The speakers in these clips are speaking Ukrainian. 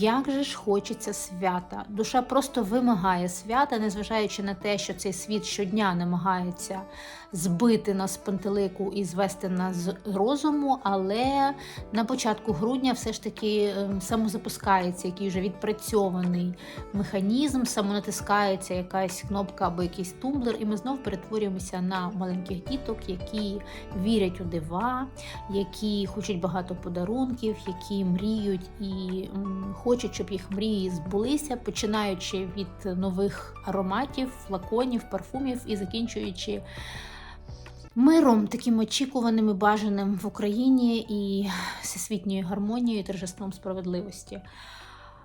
Як же ж хочеться свята? Душа просто вимагає свята, незважаючи на те, що цей світ щодня намагається збити нас з пантелику і звести нас з розуму. Але на початку грудня все ж таки ем, самозапускається який вже відпрацьований механізм, самонатискається якась кнопка або якийсь тумблер, і ми знов перетворюємося на маленьких діток, які вірять у дива, які хочуть багато подарунків, які мріють і м, хочуть, щоб їх мрії збулися, починаючи від нових ароматів, флаконів, парфумів і закінчуючи. Миром, таким очікуваним і бажаним в Україні і всесвітньою гармонією торжеством справедливості.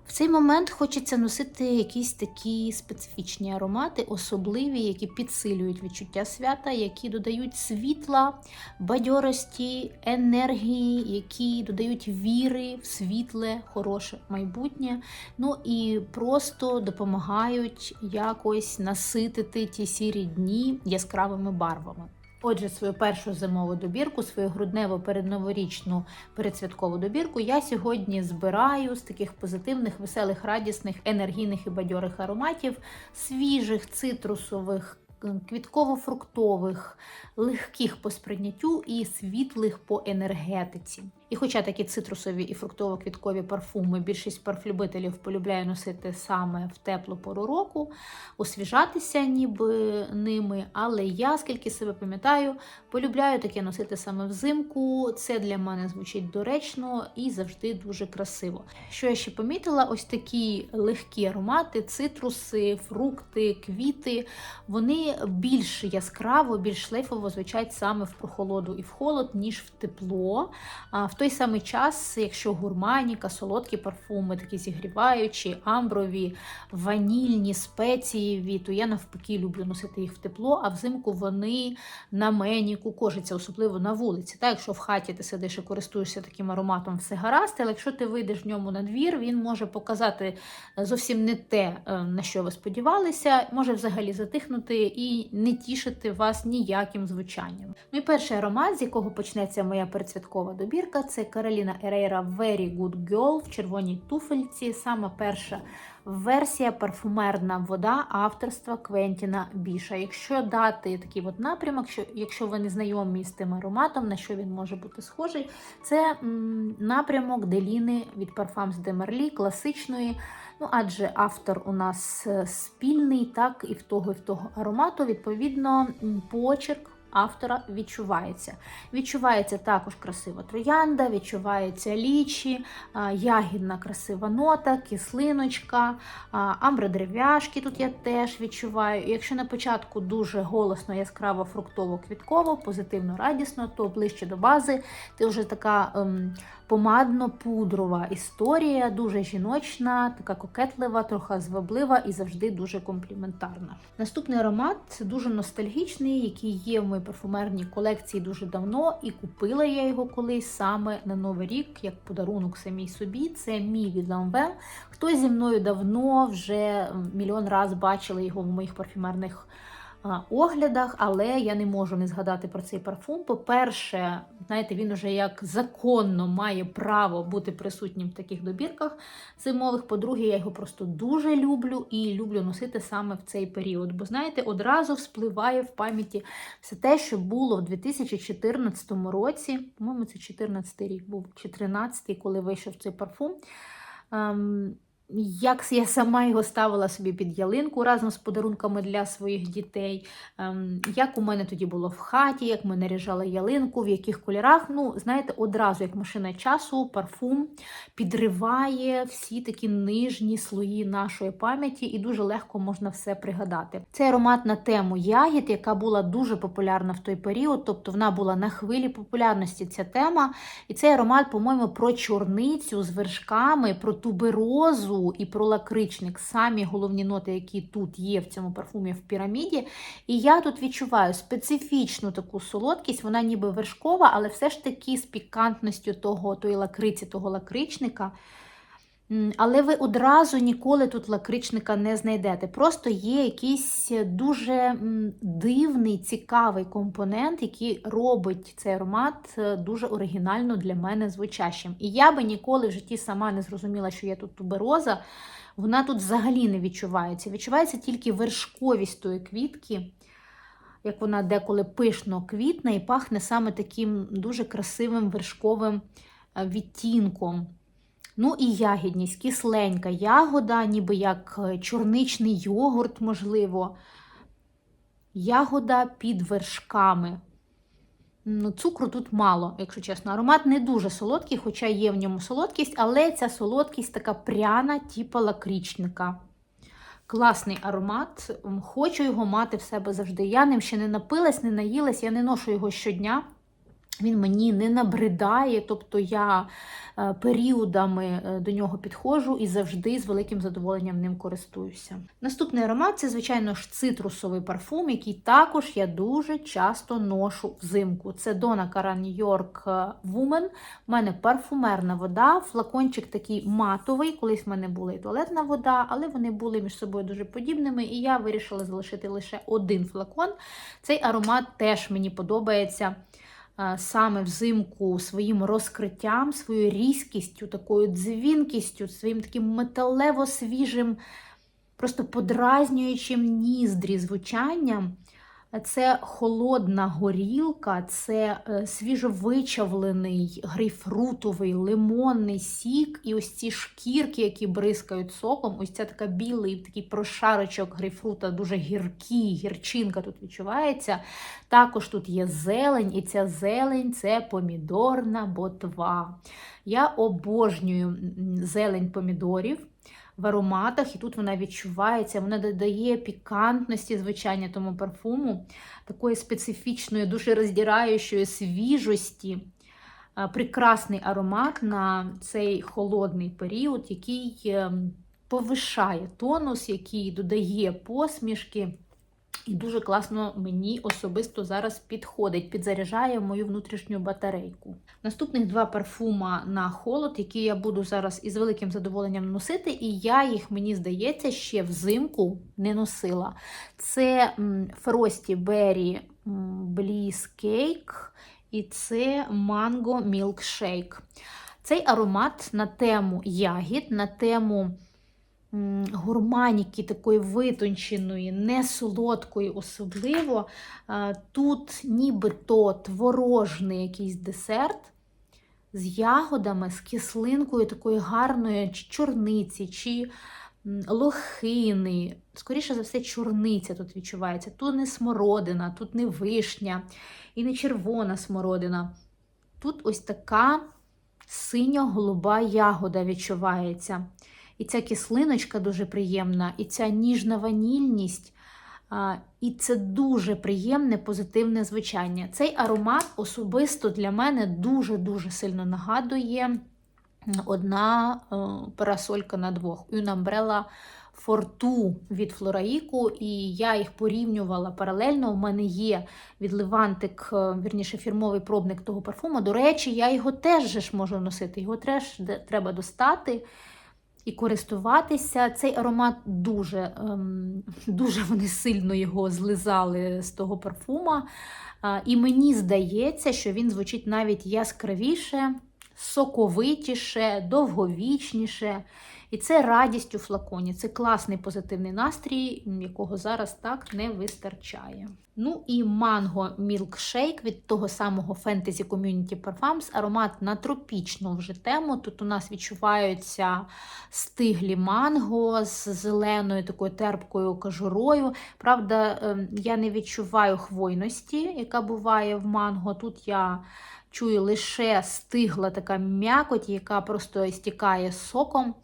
В цей момент хочеться носити якісь такі специфічні аромати, особливі, які підсилюють відчуття свята, які додають світла, бадьорості, енергії, які додають віри в світле, хороше майбутнє. Ну і просто допомагають якось наситити ті сірі дні яскравими барвами. Отже, свою першу зимову добірку, свою грудневу передноворічну передсвяткову добірку я сьогодні збираю з таких позитивних, веселих, радісних, енергійних і бадьорих ароматів, свіжих, цитрусових, квітково-фруктових, легких по сприйняттю і світлих по енергетиці. І хоча такі цитрусові і фруктово-квіткові парфуми більшість парфлюбителів полюбляє носити саме в теплу пору року, освіжатися ніби ними. Але я, скільки себе пам'ятаю, полюбляю таке носити саме взимку. Це для мене звучить доречно і завжди дуже красиво. Що я ще помітила, ось такі легкі аромати, цитруси, фрукти, квіти, вони більш яскраво, більш шлейфово звучать саме в прохолоду і в холод, ніж в тепло. В той самий час, якщо гурманіка, солодкі парфуми, такі зігріваючі, амброві, ванільні, спецієві, то я навпаки люблю носити їх в тепло, а взимку вони на мені кукожаться, особливо на вулиці. Так, якщо в хаті ти сидиш і користуєшся таким ароматом, все гаразд, але якщо ти вийдеш в ньому на двір, він може показати зовсім не те, е, на що ви сподівалися, може взагалі затихнути і не тішити вас ніяким звучанням. Ну і перший аромат, з якого почнеться моя передсвяткова добірка, це Кароліна Ерейра Very Good Girl в червоній туфельці. Саме перша версія парфумерна вода авторства Квентіна Біша. Якщо дати такий от напрямок, що, якщо ви не знайомі з тим ароматом, на що він може бути схожий, це м, напрямок Деліни від Parfums de Marly, класичної. Ну, адже автор у нас е, спільний, так, і в того, і в того аромату, відповідно, почерк автора відчувається. Відчувається також красива троянда, відчувається лічі, ягідна красива нота, кислиночка, амбродерев'яшки тут я теж відчуваю. Якщо на початку дуже голосно, яскраво, фруктово, квітково, позитивно, радісно, то ближче до бази ти вже така. Ем, Помадно-пудрова історія, дуже жіночна, така кокетлива, трохи зваблива і завжди дуже компліментарна. Наступний аромат це дуже ностальгічний, який є в моїй парфумерній колекції дуже давно, і купила я його колись саме на Новий рік, як подарунок самій собі. Це мій від Ламвел. Хтось зі мною давно вже мільйон раз бачили його в моїх парфюмерних оглядах, але я не можу не згадати про цей парфум. По-перше, знаєте, він уже як законно має право бути присутнім в таких добірках зимових. По-друге, я його просто дуже люблю і люблю носити саме в цей період. Бо, знаєте, одразу вспливає в пам'яті все те, що було в 2014 році. По-моєму, це 14 рік був, чи 13 коли вийшов цей парфум. Як я сама його ставила собі під ялинку разом з подарунками для своїх дітей, ем, як у мене тоді було в хаті, як ми наряжали ялинку, в яких кольорах. Ну, знаєте, одразу, як машина часу, парфум підриває всі такі нижні слої нашої пам'яті, і дуже легко можна все пригадати. Цей аромат на тему ягід, яка була дуже популярна в той період, тобто вона була на хвилі популярності ця тема. І цей аромат, по-моєму, про чорницю з вершками, про туберозу і про лакричник самі головні ноти, які тут є в цьому парфумі в піраміді. І я тут відчуваю специфічну таку солодкість, вона ніби вершкова, але все ж таки з пікантністю того, тої лакриці, того лакричника. Але ви одразу ніколи тут лакричника не знайдете. Просто є якийсь дуже дивний, цікавий компонент, який робить цей аромат е, дуже оригінально для мене звучащим. І я би ніколи в житті сама не зрозуміла, що є тут тубероза. Вона тут взагалі не відчувається. Відчувається тільки вершковість тої квітки, як вона деколи пишно квітне і пахне саме таким дуже красивим вершковим е, відтінком. Ну і ягідність, кисленька ягода, ніби як е, чорничний йогурт, можливо. Ягода під вершками. Ну, Цукру тут мало, якщо чесно. Аромат не дуже солодкий, хоча є в ньому солодкість, але ця солодкість така пряна, типу лакрічника. Класний аромат. Хочу його мати в себе завжди. Я ним ще не напилась, не наїлась, я не ношу його щодня. Він мені не набридає, тобто я е, періодами е, до нього підходжу і завжди з великим задоволенням ним користуюся. Наступний аромат це, звичайно ж, цитрусовий парфум, який також я дуже часто ношу взимку. Це Donna Karan York Woman. У мене парфумерна вода, флакончик такий матовий. Колись в мене була і туалетна вода, але вони були між собою дуже подібними, і я вирішила залишити лише один флакон. Цей аромат теж мені подобається е, саме взимку своїм розкриттям, своєю різкістю, такою дзвінкістю, своїм таким металево-свіжим, просто подразнюючим ніздрі звучанням. Це холодна горілка, це е, свіжовичавлений грейпфрутовий, лимонний сік, і ось ці шкірки, які бризкають соком. Ось ця така білий такий прошарочок грейпфрута, дуже гіркий, гірчинка тут відчувається. Також тут є зелень, і ця зелень це помідорна ботва. Я обожнюю зелень помідорів в ароматах, і тут вона відчувається, вона додає пікантності звичайно тому парфуму, такої специфічної, дуже роздіраючої свіжості. Прекрасний аромат на цей холодний період, який ем, повишає тонус, який додає посмішки. І дуже класно мені особисто зараз підходить, підзаряджає мою внутрішню батарейку. Наступних два парфума на холод, які я буду зараз із великим задоволенням носити, і я їх, мені здається, ще взимку не носила. Це Frosty Berry Bliss Cake і це Mango Milkshake. Цей аромат на тему ягід, на тему гурманіки такої витонченої, не солодкої особливо. Тут нібито творожний якийсь десерт з ягодами, з кислинкою такої гарної чи чорниці, чи лохини. Скоріше за все, чорниця тут відчувається. Тут не смородина, тут не вишня і не червона смородина. Тут ось така синьо-голуба ягода відчувається. І ця кислиночка дуже приємна, і ця ніжна ванільність. І це дуже приємне позитивне звучання. Цей аромат особисто для мене дуже-дуже сильно нагадує одна е, парасолька на двох. For Two від Флораїку, і я їх порівнювала паралельно. У мене є відливантик, е, вірніше, фірмовий пробник того парфуму. До речі, я його теж ж можу носити. Його теж треба достати і користуватися. Цей аромат дуже, ем, дуже вони сильно його злизали з того парфума. І мені здається, що він звучить навіть яскравіше, соковитіше, довговічніше. І це радість у флаконі. Це класний позитивний настрій, якого зараз так не вистачає. Ну і манго мілкшейк від того самого Fantasy Community Parfums. Аромат на тропічну вже тему. Тут у нас відчуваються стиглі манго з зеленою такою терпкою кожурою. Правда, ем, я не відчуваю хвойності, яка буває в манго. Тут я чую лише стигла така м'якоть, яка просто стікає соком.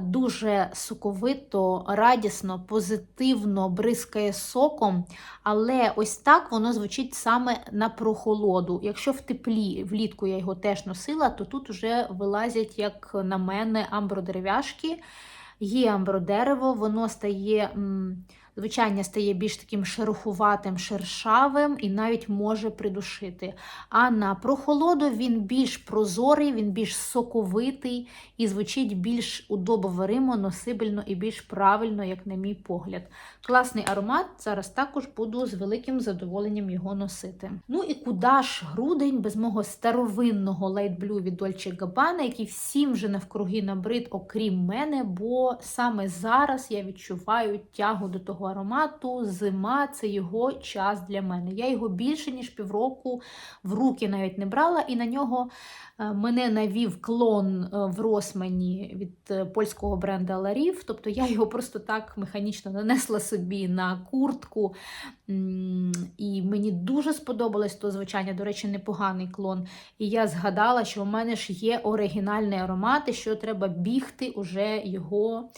Дуже соковито, радісно, позитивно бризкає соком, але ось так воно звучить саме на прохолоду. Якщо в теплі влітку я його теж носила, то тут вже вилазять, як на мене, амбродерев'яшки. Є амбродерево, воно стає м, Звичання стає більш таким шерохуватим, шершавим і навіть може придушити. А на прохолоду він більш прозорий, він більш соковитий і звучить більш удобоваримо, носибельно і більш правильно, як на мій погляд. Класний аромат. Зараз також буду з великим задоволенням його носити. Ну і куди ж грудень без мого старовинного Light Blue від Dolce Gabbana, який всім вже навкруги набрид, окрім мене, бо саме зараз я відчуваю тягу до того аромату. Зима це його час для мене. Я його більше ніж півроку в руки навіть не брала, і на нього е, мене навів клон е, в Росмані від е, польського бренда Ларів. Тобто я його просто так механічно нанесла собі на куртку. І мені дуже сподобалось то звучання, до речі, непоганий клон. І я згадала, що у мене ж є оригінальний аромат, і що треба бігти уже його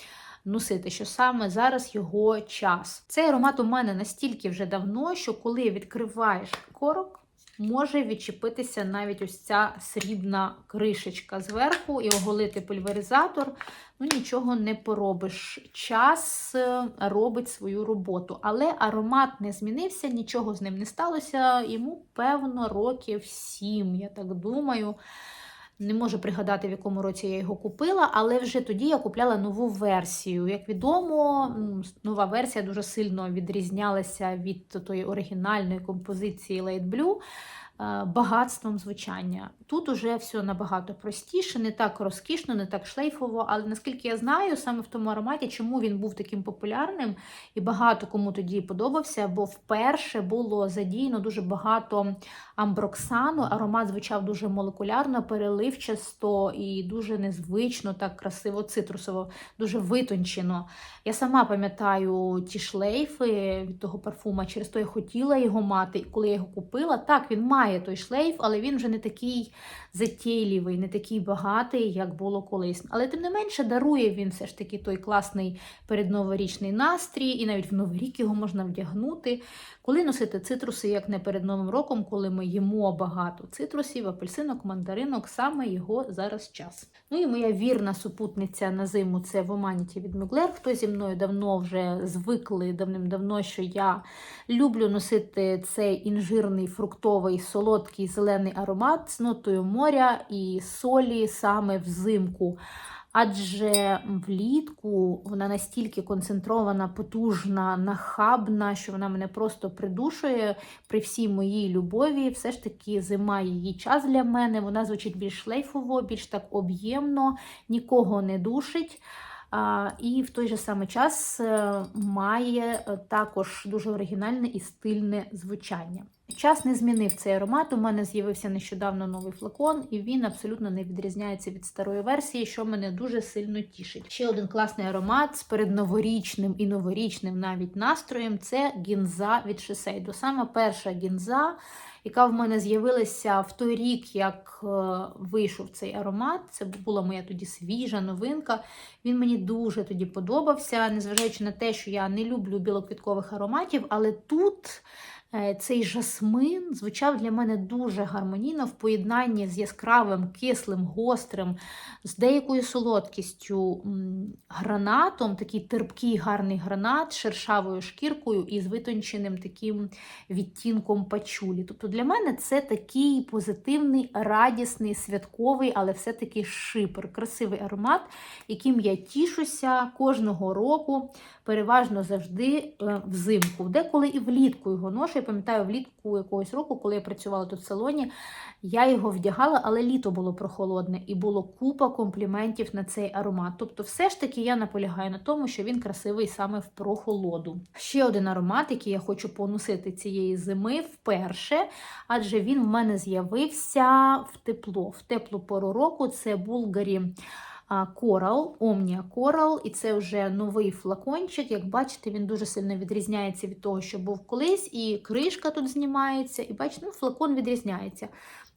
носити, що саме зараз його час. Цей аромат у мене настільки вже давно, що коли відкриваєш корок, може відчепитися навіть ось ця срібна кришечка зверху і оголити пульверизатор. Ну, нічого не поробиш. Час е, робить свою роботу. Але аромат не змінився, нічого з ним не сталося. Йому, певно, років сім, я так думаю. Не можу пригадати, в якому році я його купила, але вже тоді я купляла нову версію. Як відомо, нова версія дуже сильно відрізнялася від тої оригінальної композиції Light Blue багатством звучання. Тут уже все набагато простіше, не так розкішно, не так шлейфово, але наскільки я знаю, саме в тому ароматі, чому він був таким популярним і багато кому тоді подобався, бо вперше було задіяно дуже багато амброксану. Аромат звучав дуже молекулярно, переливчасто і дуже незвично, так красиво, цитрусово, дуже витончено. Я сама пам'ятаю ті шлейфи від того парфума, через то я хотіла його мати. Коли я його купила, так він має той шлейф, але він вже не такий затєйлівий, не такий багатий, як було колись. Але тим не менше дарує він все ж таки той класний передноворічний настрій, і навіть в Новий рік його можна вдягнути. Коли носити цитруси, як не перед Новим роком, коли ми їмо багато цитрусів, апельсинок, мандаринок, саме його зараз час. Ну і моя вірна супутниця на зиму це Воманіті від Мюглер. Хто зі мною давно вже звикли давним-давно, що я люблю носити цей інжирний, фруктовий, солодкий зелений аромат з нотою моря і солі саме взимку. Адже влітку вона настільки концентрована, потужна, нахабна, що вона мене просто придушує при всій моїй любові. Все ж таки, зима її час для мене. Вона звучить більш шлейфово, більш так об'ємно, нікого не душить. І в той же самий час е, має е, також дуже оригінальне і стильне звучання. Час не змінив цей аромат. У мене з'явився нещодавно новий флакон, і він абсолютно не відрізняється від старої версії, що мене дуже сильно тішить. Ще один класний аромат з передноворічним і новорічним навіть настроєм це гінза від Шисейдо. Саме перша гінза, яка в мене з'явилася в той рік, як е, вийшов цей аромат. Це була моя тоді свіжа новинка. Він мені дуже тоді подобався, незважаючи на те, що я не люблю білоквіткових ароматів, але тут. Е, Цей жасмин звучав для мене дуже гармонійно в поєднанні з яскравим, кислим, гострим, з деякою солодкістю гранатом, такий терпкий гарний гранат, шершавою шкіркою і з витонченим таким відтінком пачулі. Тобто для мене це такий позитивний, радісний, святковий, але все-таки шипер, красивий аромат, яким я тішуся кожного року, переважно завжди е, взимку. Деколи і влітку його ношу. Я пам'ятаю, влітку якогось року, коли я працювала тут в салоні, я його вдягала, але літо було прохолодне і було купа компліментів на цей аромат. Тобто, все ж таки я наполягаю на тому, що він красивий саме в прохолоду. Ще один аромат, який я хочу поносити цієї зими вперше, адже він в мене з'явився в тепло, в теплу пору року. Це Булгарі. Coral, Omnia Coral, і це вже новий флакончик. Як бачите, він дуже сильно відрізняється від того, що був колись, і кришка тут знімається, і бачите, ну, флакон відрізняється.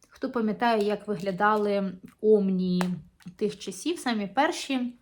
Хто пам'ятає, як виглядали Омні тих часів, самі перші,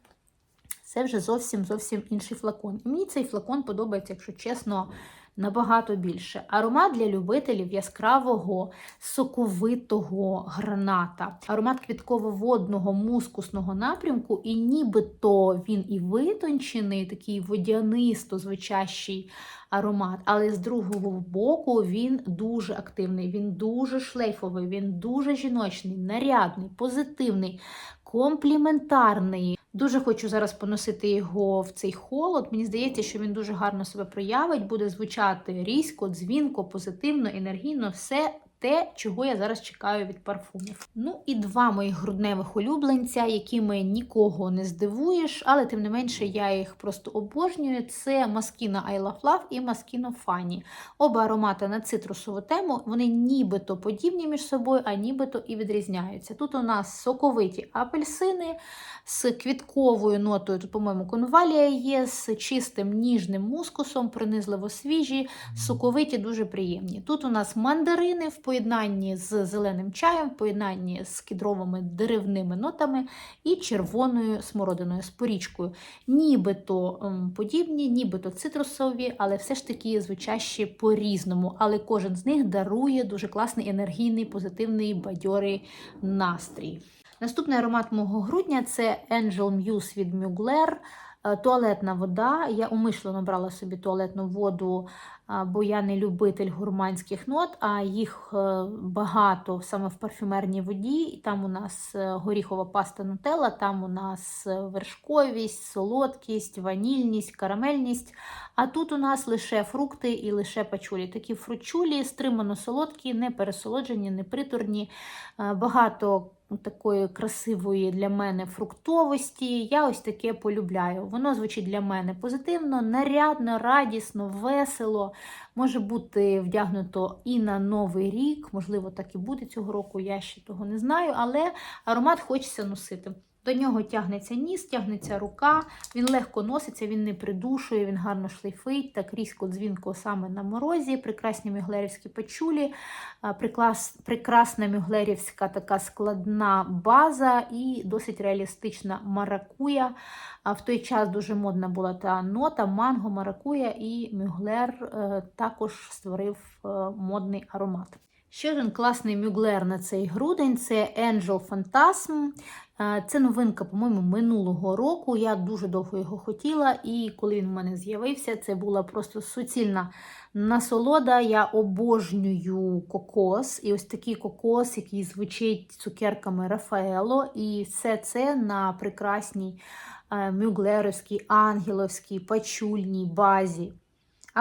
це вже зовсім зовсім інший флакон. І мені цей флакон подобається, якщо чесно, набагато більше. Аромат для любителів яскравого соковитого граната. Аромат квітково-водного мускусного напрямку, і нібито він і витончений, такий водянисто звучащий аромат, але з другого боку він дуже активний, він дуже шлейфовий, він дуже жіночний, нарядний, позитивний, компліментарний. Дуже хочу зараз поносити його в цей холод. Мені здається, що він дуже гарно себе проявить, буде звучати різко, дзвінко, позитивно, енергійно, все те, чого я зараз чекаю від парфумів. Ну і два моїх грудневих улюбленця, якими нікого не здивуєш, але тим не менше я їх просто обожнюю. Це Маскіна I Love Love і Маскіно Fanny. Оба аромати на цитрусову тему, вони нібито подібні між собою, а нібито і відрізняються. Тут у нас соковиті апельсини з квітковою нотою, тут, по-моєму, конвалія є, з чистим ніжним мускусом, принизливо свіжі, соковиті, дуже приємні. Тут у нас мандарини в поєднанні з зеленим чаєм, в поєднанні з кідровими деревними нотами і червоною смородиною з порічкою. Нібито ем, подібні, нібито цитрусові, але все ж таки звучащі по-різному. Але кожен з них дарує дуже класний енергійний, позитивний, бадьорий настрій. Наступний аромат мого грудня це Angel Muse від Mugler. Е, Туалетна вода. Я умишлено брала собі туалетну воду, бо я не любитель гурманських нот, а їх е, багато саме в парфюмерній воді. Там у нас е, горіхова паста нутелла, там у нас е, вершковість, солодкість, ванільність, карамельність. А тут у нас лише фрукти і лише пачулі. Такі фручулі, стримано солодкі, не пересолоджені, не приторні. Е, Багато такої красивої для мене фруктовості. Я ось таке полюбляю. Воно звучить для мене позитивно, нарядно, радісно, весело. Може бути вдягнуто і на новий рік, можливо, так і буде цього року, я ще того не знаю, але аромат хочеться носити. До нього тягнеться ніс, тягнеться рука, він легко носиться, він не придушує, він гарно шлейфить, так різко дзвінко саме на морозі, прекрасні мюглерівські пачулі, а, приклас, прекрасна мюглерівська така складна база і досить реалістична маракуя. А в той час дуже модна була та нота, манго, маракуя, і мюглер е, також створив е, модний аромат. Ще один класний мюглер на цей грудень це Angel Phantasm. Це новинка, по-моєму, минулого року. Я дуже довго його хотіла, і коли він в мене з'явився, це була просто суцільна насолода. Я обожнюю кокос. І ось такий кокос, який звучить цукерками Рафаело. І все це на прекрасній е, мюглерівській, ангеловській, пачульній базі.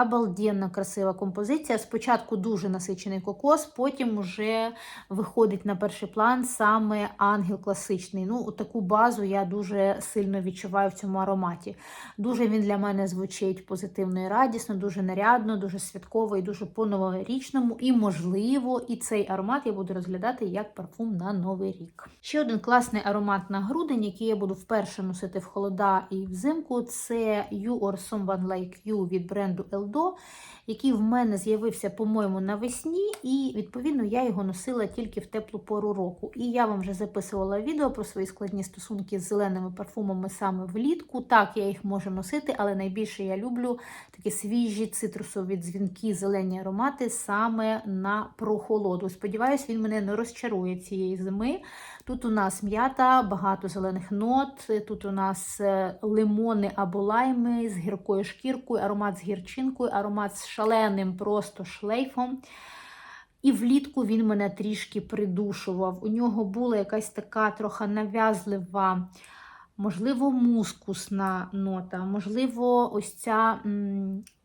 Обалденна красива композиція. Спочатку дуже насичений кокос, потім вже виходить на перший план саме ангел класичний. Ну, таку базу я дуже сильно відчуваю в цьому ароматі. Дуже він для мене звучить позитивно і радісно, дуже нарядно, дуже святково і дуже по-новорічному. І, можливо, і цей аромат я буду розглядати як парфум на новий рік. Ще один класний аромат на грудень, який я буду вперше носити в холода і взимку. Це You or Someone Like You від бренду Eldo, який в мене з'явився, по-моєму, навесні, і відповідно я його носила тільки в теплу пору року. І я вам вже записувала відео про свої складні стосунки з зеленими парфумами саме влітку. Так, я їх можу носити, але найбільше я люблю такі свіжі цитрусові дзвінки, зелені аромати саме на прохолоду. Сподіваюсь, він мене не розчарує цієї зими. Тут у нас м'ята, багато зелених нот. Тут у нас е, лимони або лайми з гіркою шкіркою, аромат з гірчинкою, аромат з шаленим просто шлейфом. І влітку він мене трішки придушував. У нього була якась така трохи нав'язлива, можливо, мускусна нота, можливо, ось ця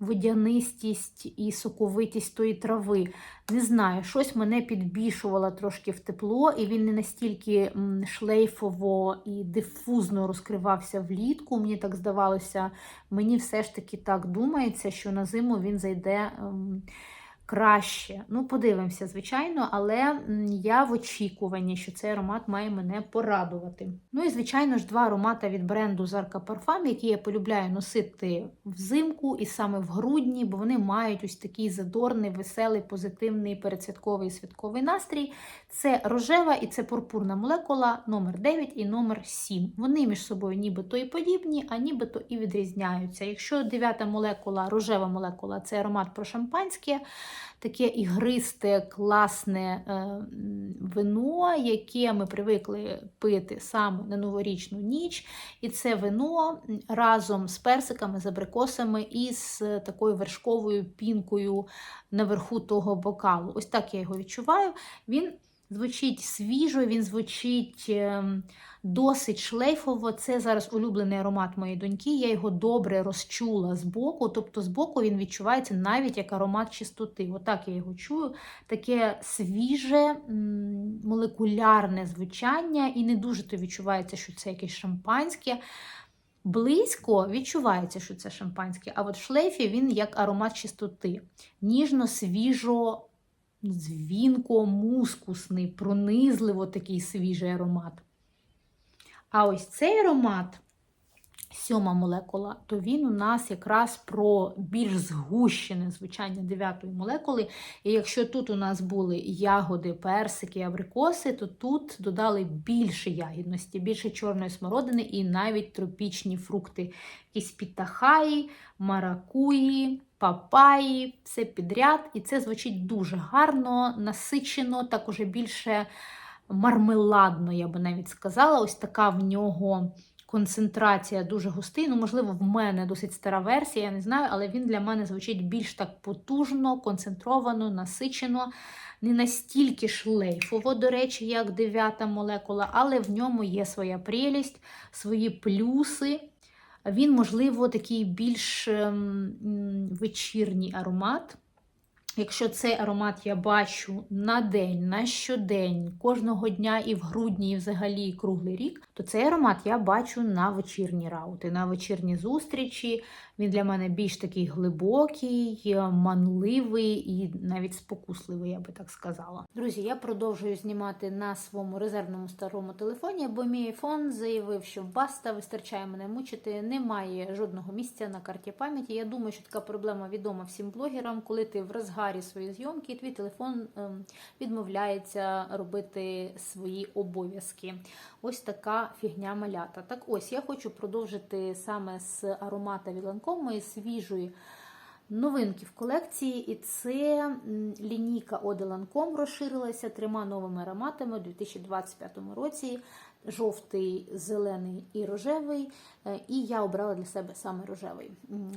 водянистість і соковитість тої трави. Не знаю, щось мене підбільшувало трошки в тепло, і він не настільки шлейфово і дифузно розкривався влітку. Мені так здавалося, мені все ж таки так думається, що на зиму він зайде. Краще. Ну, подивимося, звичайно, але я в очікуванні, що цей аромат має мене порадувати. Ну і, звичайно ж, два аромати від бренду Zarka Parfum, які я полюбляю носити взимку і саме в грудні, бо вони мають ось такий задорний, веселий, позитивний передсвятковий святковий настрій. Це рожева і це пурпурна молекула номер 9 і номер 7. Вони між собою нібито і подібні, а нібито і відрізняються. Якщо дев'ята молекула, рожева молекула це аромат про шампанське, таке ігристе, класне е, вино, яке ми привикли пити саме на новорічну ніч. І це вино разом з персиками, з абрикосами і з такою вершковою пінкою наверху того бокалу. Ось так я його відчуваю. Він звучить свіжо, він звучить ем, досить шлейфово. Це зараз улюблений аромат моєї доньки. Я його добре розчула з боку. Тобто з боку він відчувається навіть як аромат чистоти. Отак я його чую. Таке свіже, молекулярне звучання, і не дуже то відчувається, що це якесь шампанське. Близько відчувається, що це шампанське, а от в шлейфі він як аромат чистоти. Ніжно, свіжо, дзвінко, мускусний, пронизливо такий свіжий аромат. А ось цей аромат, сьома молекула, то він у нас якраз про більш згущене звучання дев'ятої молекули. І якщо тут у нас були ягоди, персики, абрикоси, то тут додали більше ягідності, більше чорної смородини і навіть тропічні фрукти. Якісь пітахаї, маракуї, папаї, все підряд. І це звучить дуже гарно, насичено, так уже більше мармеладно, я би навіть сказала. Ось така в нього концентрація дуже густий. Ну, можливо, в мене досить стара версія, я не знаю, але він для мене звучить більш так потужно, концентровано, насичено. Не настільки шлейфово, до речі, як дев'ята молекула, але в ньому є своя прелість, свої плюси. Він, можливо, такий більш ем, вечірній аромат. Якщо цей аромат я бачу на день, на щодень, кожного дня і в грудні, і взагалі круглий рік, то цей аромат я бачу на вечірні раути, на вечірні зустрічі. Він для мене більш такий глибокий, манливий і навіть спокусливий, я би так сказала. Друзі, я продовжую знімати на своєму резервному старому телефоні, бо мій айфон заявив, що баста вистачає мене мучити. Немає жодного місця на карті пам'яті. Я думаю, що така проблема відома всім блогерам, коли ти в розгарі своєї зйомки, твій телефон ем, відмовляється робити свої обов'язки. Ось така фігня малята. Так ось я хочу продовжити саме з аромата Віланком, моєї свіжої новинки в колекції. І це лінійка Оде Ланком розширилася трьома новими ароматами у 2025 році. Жовтий, зелений і рожевий. Е, І я обрала для себе саме рожевий.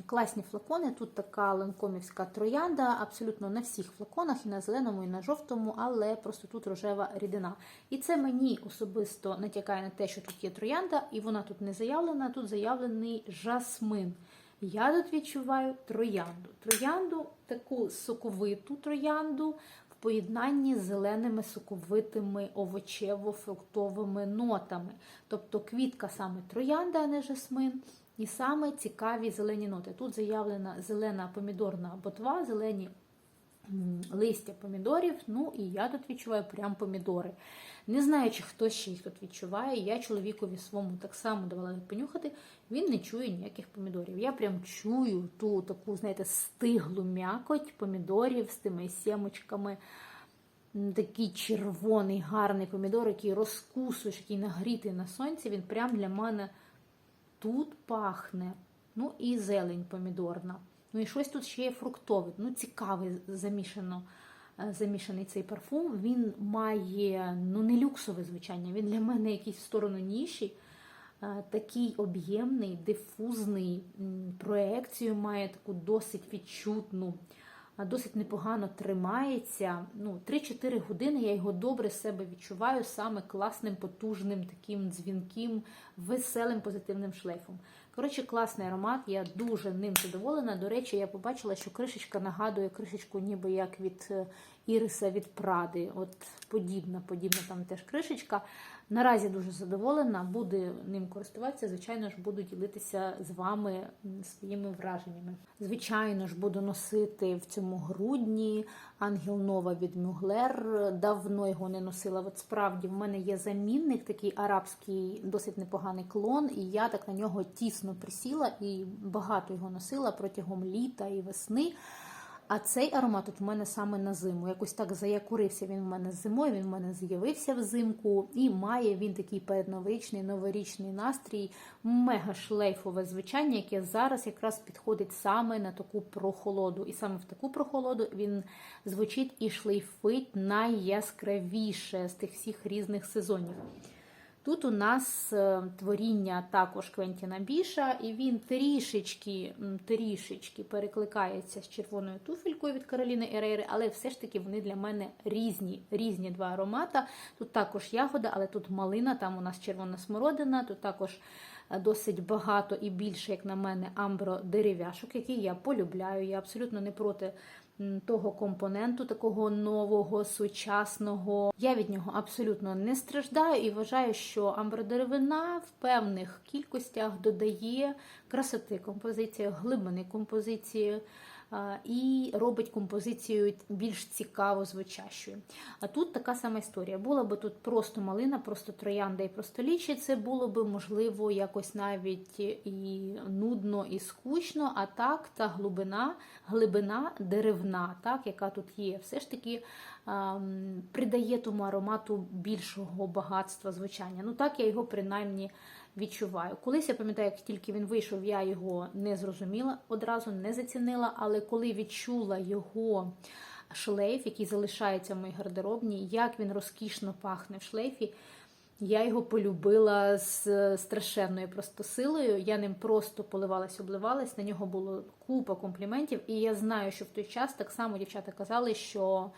Класні флакони. Тут така ланкомівська троянда, абсолютно на всіх флаконах, і на зеленому, і на жовтому, але просто тут рожева рідина. І це мені особисто натякає на те, що тут є троянда, і вона тут не заявлена, тут заявлений жасмин. Я тут відчуваю троянду. Троянду, таку соковиту троянду поєднанні з зеленими соковитими овочево-фруктовими нотами. Тобто квітка саме троянда, а не жасмин. І саме цікаві зелені ноти. Тут заявлена зелена помідорна ботва, зелені листя помідорів. Ну і я тут відчуваю прям помідори. Не знаю, чи хтось ще їх тут відчуває. Я чоловікові своєму так само давала понюхати. Він не чує ніяких помідорів. Я прям чую ту таку, знаєте, стиглу м'якоть помідорів з тими сімочками. Такий червоний, гарний помідор, який розкусуєш, який нагрітий на сонці. Він прям для мене тут пахне. Ну і зелень помідорна. Ну і щось тут ще є фруктове. Ну, цікавий замішано, е, замішаний цей парфум. Він має ну не люксове звучання, він для мене якийсь в сторону ніші. Е, Такий об'ємний, дифузний, проекцію має таку досить відчутну, досить непогано тримається. Ну, 3-4 години я його добре себе відчуваю саме класним, потужним, таким дзвінким, веселим, позитивним шлейфом. Коротше, класний аромат, я дуже ним задоволена. До речі, я побачила, що кришечка нагадує кришечку, ніби як від е, Іриса від Пради. От подібна, подібна там теж кришечка. Наразі дуже задоволена, буду ним користуватися. Звичайно ж, буду ділитися з вами своїми враженнями. Звичайно ж, буду носити в цьому грудні Ангел Нова від Мюглер. Давно його не носила. От справді в мене є замінник, такий арабський, досить непоганий клон, і я так на нього тісно присіла і багато його носила протягом літа і весни. А цей аромат от в мене саме на зиму. Якось так заякурився він в мене зимою, він в мене з'явився взимку, і має він такий передноворічний, новорічний настрій, мега шлейфове звучання, яке зараз якраз підходить саме на таку прохолоду. І саме в таку прохолоду він звучить і шлейфить найяскравіше з тих всіх різних сезонів. Тут у нас е, творіння також Квентіна Біша, і він трішечки трішечки перекликається з червоною туфелькою від Кароліни Ерейри, але все ж таки вони для мене різні, різні два аромата. Тут також ягода, але тут малина, там у нас червона смородина, тут також е, досить багато і більше, як на мене, амбро дерев'яшок, які я полюбляю. Я абсолютно не проти того компоненту, такого нового, сучасного. Я від нього абсолютно не страждаю і вважаю, що амбродеревина в певних кількостях додає красоти композиції, глибини композиції. І робить композицію більш цікаво звучащою. А тут така сама історія. Була би тут просто малина, просто троянда і просто лічі, це було би можливо якось навіть і нудно, і скучно. А так, та глибина, глибина деревна, так, яка тут є, все ж таки ем, придає тому аромату більшого багатства звучання. Ну так я його принаймні відчуваю. Колись я пам'ятаю, як тільки він вийшов, я його не зрозуміла, одразу не зацінила, але коли відчула його шлейф, який залишається в моїй гардеробній, як він розкішно пахне в шлейфі. Я його полюбила з страшенною просто силою. Я ним просто поливалась, обливалась. На нього було купа компліментів. І я знаю, що в той час так само дівчата казали, що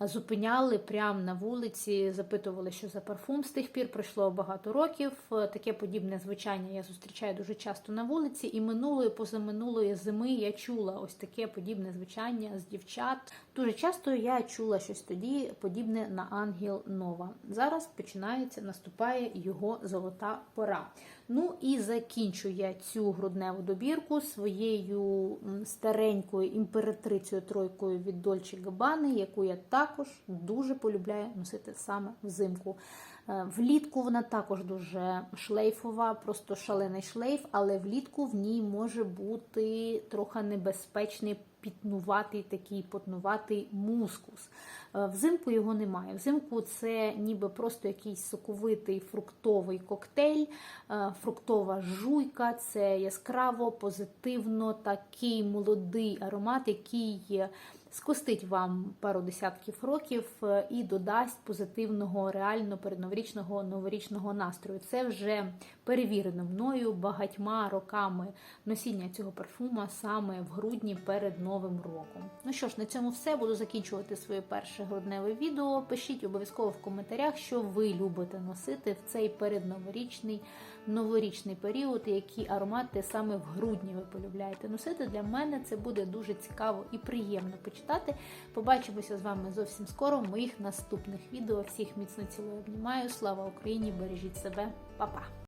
зупиняли прямо на вулиці, запитували, що за парфум. З тих пір пройшло багато років. Таке подібне звучання я зустрічаю дуже часто на вулиці. І минулої, позаминулої зими я чула ось таке подібне звучання з дівчат. Дуже часто я чула щось тоді подібне на Ангел Нова. Зараз починається, наступає його золота пора. Ну і закінчу я цю грудневу добірку своєю старенькою імператрицею тройкою від Dolce Gabbana, яку я також дуже полюбляю носити саме взимку. Е, Влітку вона також дуже шлейфова, просто шалений шлейф, але влітку в ній може бути трохи небезпечний пітнуватий такий потнуватий мускус. Е, Взимку його немає. Взимку це ніби просто якийсь соковитий фруктовий коктейль, е, фруктова жуйка, це яскраво, позитивно, такий молодий аромат, який скостить вам пару десятків років е, і додасть позитивного, реально передноворічного новорічного настрою. Це вже перевірено мною багатьма роками носіння цього парфума саме в грудні перед новим роком. Ну що ж, на цьому все. Буду закінчувати своє перше грудневе відео. Пишіть обов'язково в коментарях, що ви любите носити в цей передноворічний новорічний період, які аромати саме в грудні ви полюбляєте носити. Для мене це буде дуже цікаво і приємно почитати. Побачимося з вами зовсім скоро в моїх наступних відео. Всіх міцно цілую обнімаю. Слава Україні! Бережіть себе, Па-па!